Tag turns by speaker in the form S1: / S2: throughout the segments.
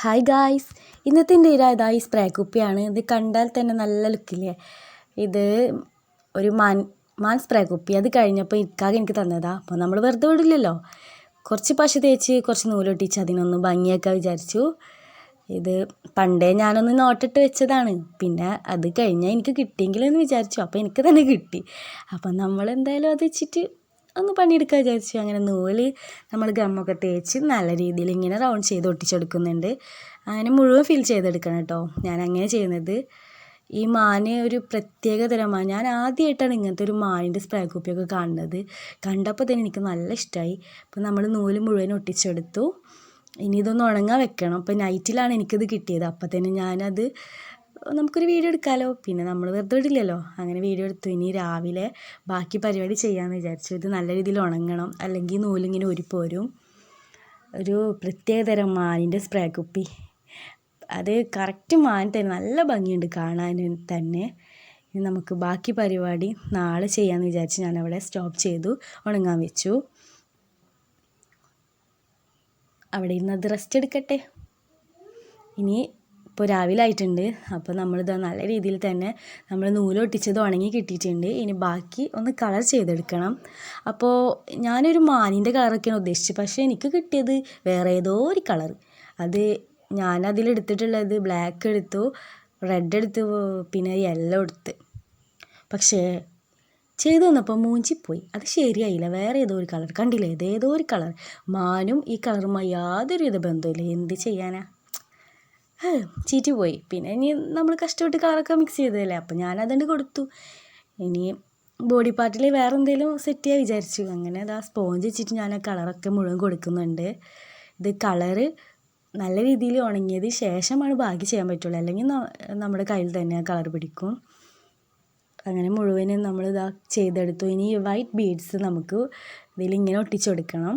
S1: Hi guys ഇന്നത്തെ എന്റെ ഇര ഇതാ ഈ സ്പ്രേ കുപ്പിയാണ്. ഇത് കണ്ടാൽ തന്നെ നല്ല ലുക്കില്ലേ ഇത് ഒരു മാൻ മാൻ സ്പ്രേ കുപ്പി. അത് കഴിഞ്ഞപ്പോൾ ഇക്കാകെ എനിക്ക് തന്നതാ. അപ്പോൾ നമ്മൾ വെറുതെ വിടില്ലല്ലോ. കുറച്ച് പശ തേച്ച് കുറച്ച് നൂലൊട്ടിച്ച് അതിനൊന്ന് ഭംഗിയാക്കാൻ വിചാരിച്ചു. ഇത് പണ്ടേ ഞാനൊന്ന് നോട്ടിട്ട് വെച്ചതാണ്. പിന്നെ അത് കഴിഞ്ഞാൽ എനിക്ക് കിട്ടിയെങ്കിലെന്ന് വിചാരിച്ചു. അപ്പോൾ എനിക്ക് തന്നെ കിട്ടി. അപ്പം നമ്മൾ എന്തായാലും അത് വെച്ചിട്ട് ഒന്ന് പണിയെടുക്കാൻ വിചാരിച്ചു. അങ്ങനെ നൂൽ നമ്മൾ ഗമ്മൊക്കെ തേച്ച് നല്ല രീതിയിൽ ഇങ്ങനെ റൗണ്ട് ചെയ്ത് ഒട്ടിച്ചെടുക്കുന്നുണ്ട്. അങ്ങനെ മുഴുവൻ ഫിൽ ചെയ്തെടുക്കണം കേട്ടോ ഞാൻ അങ്ങനെ ചെയ്യുന്നത്. ഈ മാന് ഒരു പ്രത്യേക തരം മാൻ. ഞാൻ ആദ്യമായിട്ടാണ് ഇങ്ങനത്തെ ഒരു മാനിന്റെ സ്പ്രേ കുപ്പിയൊക്കെ കാണുന്നത്. കണ്ടപ്പോൾ തന്നെ എനിക്ക് നല്ല ഇഷ്ടമായി അപ്പോൾ നമ്മൾ നൂൽ മുഴുവൻ ഒട്ടിച്ചെടുത്തു. ഇനി ഇതൊന്ന് ഉണങ്ങാൻ വെക്കണം. അപ്പോൾ നൈറ്റിലാണ് എനിക്കിത് കിട്ടിയത്. അപ്പോൾ തന്നെ ഞാനത് നമുക്കൊരു വീഡിയോ എടുക്കാമല്ലോ പിന്നെ നമ്മൾ വെറുതെ ഇടില്ലല്ലോ. അങ്ങനെ വീഡിയോ എടുത്തു. ഇനി രാവിലെ ബാക്കി പരിപാടി ചെയ്യാമെന്ന് വിചാരിച്ചു. ഇത് നല്ല രീതിയിൽ ഉണങ്ങണം. അല്ലെങ്കിൽ നൂലിങ്ങനെ ഒരുപോരും ഒരു പ്രത്യേകതരം മാനിന്റെ സ്പ്രേ കുപ്പി. അത് കറക്റ്റ് മാൻ തന്നെ നല്ല ഭംഗിയുണ്ട് കാണാൻ തന്നെ. ഇനി നമുക്ക് ബാക്കി പരിപാടി നാളെ ചെയ്യാമെന്ന് വിചാരിച്ച് ഞാനവിടെ സ്റ്റോപ്പ് ചെയ്തു. ഉണങ്ങാൻ വെച്ചു. അവിടെ ഇരുന്ന് അത് റെസ്റ്റ് എടുക്കട്ടെ? ഇനി ഇപ്പോൾ രാവിലെ ആയിട്ടുണ്ട്. അപ്പോൾ നമ്മളിത് നല്ല രീതിയിൽ തന്നെ നമ്മൾ നൂലൊട്ടിച്ചത് ഉണങ്ങി കിട്ടിയിട്ടുണ്ട്. ഇനി ബാക്കി ഒന്ന് കളർ ചെയ്തെടുക്കണം. അപ്പോൾ ഞാനൊരു മാനിന്റെ കളറൊക്കെയാണ് ഉദ്ദേശിച്ചത്. പക്ഷേ എനിക്ക് കിട്ടിയത് വേറെ ഏതോ ഒരു കളർ അത് ഞാൻ അതിലെടുത്തിട്ടുള്ളത് ബ്ലാക്ക് എടുത്തു റെഡ് എടുത്തു പിന്നെ യെല്ലോ എടുത്ത്. പക്ഷേ ചെയ്തു വന്നപ്പോൾ മൂഞ്ചിപ്പോയി. അത് ശരിയായില്ല. വേറെ ഏതോ ഒരു കളർ കണ്ടില്ലേ? ഏതേതോ ഏതോ ഒരു കളർ മാനും ഈ കളറുമായി യാതൊരുവിധ ബന്ധമില്ല എന്ത് ചെയ്യാനാ? ചീറ്റി പോയി പിന്നെ ഇനി നമ്മൾ കഷ്ടപ്പെട്ട് കളറൊക്കെ മിക്സ് ചെയ്തതല്ലേ? അപ്പം ഞാനതുകൊണ്ട് കൊടുത്തു. ഇനി ബോഡി പാർട്ടിൽ വേറെ എന്തെങ്കിലും സെറ്റ് ചെയ്യാൻ വിചാരിച്ചു. അങ്ങനെ അത് ആ സ്പോഞ്ച് വെച്ചിട്ട് ഞാൻ ആ കളറൊക്കെ മുഴുവൻ കൊടുക്കുന്നുണ്ട്. ഇത് കളറ് നല്ല രീതിയിൽ ഉണങ്ങിയത് ശേഷമാണ് ബാക്കി ചെയ്യാൻ പറ്റുള്ളൂ. അല്ലെങ്കിൽ നമ്മുടെ കയ്യിൽ തന്നെ ആ കളർ പിടിക്കും. അങ്ങനെ മുഴുവനും നമ്മൾ ഇതാ ചെയ്തെടുത്തു. ഇനി വൈറ്റ് ബീഡ്സ് നമുക്ക് ഇതിലിങ്ങനെ ഒട്ടിച്ചെടുക്കണം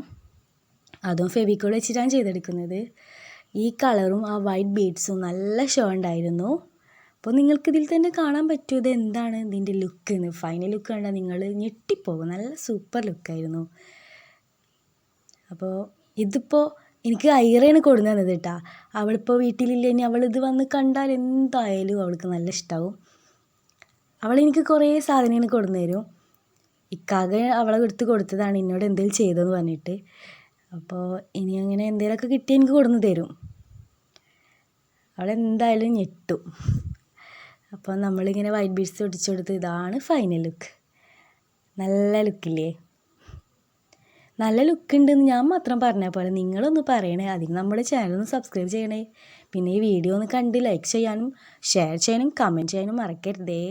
S1: അതും ഫെവിക്കോൾ വെച്ചിട്ടാണ് ചെയ്തെടുക്കുന്നത്. ഈ കളറും ആ വൈറ്റ് ബീഡ്സും നല്ല ഷോ ഉണ്ടായിരുന്നു. അപ്പോൾ നിങ്ങൾക്ക് ഇതിൽ തന്നെ കാണാൻ പറ്റും ഇത് എന്താണ് ഇതിന്റെ ലുക്ക് എന്ന് ഫൈനൽ ലുക്ക് കണ്ടാൽ നിങ്ങൾ ഞെട്ടിപ്പോകും. നല്ല സൂപ്പർ ലുക്കായിരുന്നു അപ്പോൾ ഇതിപ്പോൾ എനിക്ക് ഐറയാണ് കൊടുന്നു തന്നത് കേട്ടാ അവളിപ്പോൾ വീട്ടിലില്ല ഇനി അവളിത് വന്ന് കണ്ടാൽ എന്തായാലും അവൾക്ക് നല്ല ഇഷ്ടമാവും അവളെനിക്ക് കുറേ സാധനങ്ങൾ കൊടുന്നു തരും. ഇക്കാകെ അവളെ എടുത്ത് കൊടുത്തതാണ് എന്നോട് എന്തെങ്കിലും ചെയ്തതെന്ന് പറഞ്ഞിട്ട്. അപ്പോൾ ഇനി അങ്ങനെ എന്തെങ്കിലുമൊക്കെ കിട്ടിയാൽ എനിക്ക് കൊടുന്ന് തരും. അവളെന്തായാലും ഞെട്ടും. അപ്പോൾ നമ്മളിങ്ങനെ വൈറ്റ് ബീഡ്സ് ഒട്ടിച്ചു കൊടുത്ത് ഇതാണ് ഫൈനൽ ലുക്ക് നല്ല ലുക്കില്ലേ നല്ല ലുക്ക് ഉണ്ടെന്ന് ഞാൻ മാത്രം പറഞ്ഞ പോലെ നിങ്ങളൊന്ന് പറയണേ. അതിന് നമ്മുടെ ചാനൽ ഒന്ന് സബ്സ്ക്രൈബ് ചെയ്യണേ. പിന്നെ ഈ വീഡിയോ ഒന്ന് കണ്ട് ലൈക്ക് ചെയ്യാനും ഷെയർ ചെയ്യാനും കമന്റ് ചെയ്യാനും മറക്കരുതേ.